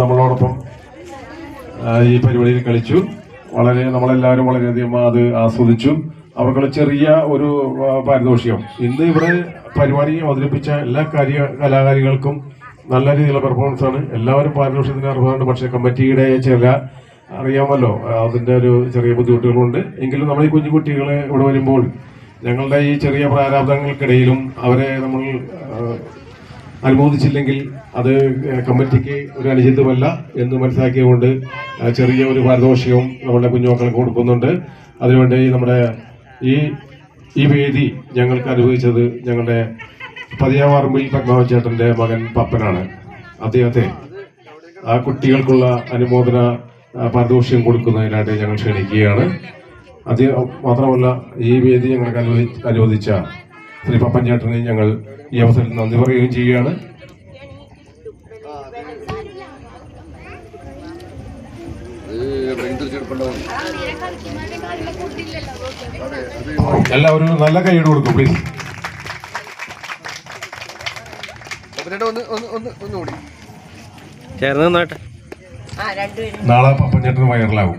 നമ്മളോടൊപ്പം ഈ പരിപാടിയിൽ കളിച്ചു. വളരെ നമ്മളെല്ലാവരും വളരെയധികം അത് ആസ്വദിച്ചു. അവർക്കുള്ള ചെറിയ ഒരു പാരിതോഷികം. ഇന്ന് ഇവിടെ പരിപാടി അവതരിപ്പിച്ച എല്ലാ കാര്യ കലാകാരികൾക്കും നല്ല രീതിയിലുള്ള പെർഫോമൻസ് ആണ്. എല്ലാവരും പാരിതോഷികത്തിന് അർഹമാണ് പക്ഷേ കമ്മിറ്റിയുടെ ചില അറിയാമല്ലോ അതിന്റെ ഒരു ചെറിയ ബുദ്ധിമുട്ടുകളുണ്ട്. എങ്കിലും നമ്മൾ ഈ കുഞ്ഞു കുട്ടികളെ ഇവിടെ വരുമ്പോൾ ഞങ്ങളുടെ ഈ ചെറിയ പ്രാരാബ്ദങ്ങൾക്കിടയിലും അവരെ നമ്മൾ അനുമോദിച്ചില്ലെങ്കിൽ അത് കമ്മിറ്റിക്ക് ഒരു അനുചിതമല്ല എന്ന് മനസ്സിലാക്കിയതുകൊണ്ട് ചെറിയ ഒരു പാരിതോഷികവും നമ്മുടെ കുഞ്ഞുമക്കൾക്ക് കൊടുക്കുന്നുണ്ട്. അതിനുവേണ്ടി നമ്മുടെ ഈ ഈ വേദി ഞങ്ങൾക്ക് അനുഭവിച്ചത് ഞങ്ങളുടെ പതിയാവാർമിൽ പത്മാവചേട്ടന്റെ മകൻ പപ്പനാണ്. അദ്ദേഹത്തെ ആ കുട്ടികൾക്കുള്ള അനുമോദന പാരിതോഷികം കൊടുക്കുന്നതിനായിട്ട് ഞങ്ങൾ ക്ഷണിക്കുകയാണ്. അത് മാത്രമല്ല ഈ വേദി ഞങ്ങൾക്ക് അനുവദി അനുവദിച്ച ശ്രീ പപ്പൻ ഞങ്ങൾ ഈ അവസരത്തിൽ നന്ദി പറയുകയും ചെയ്യുകയാണ്. എല്ലാവരും നല്ല കൈയ്യടി കൊടുക്കും പ്ലീസ് ചേർന്ന് നോട്ടെ നാളെ പപ്പൻ ചേട്ടൻ വൈറലാവും.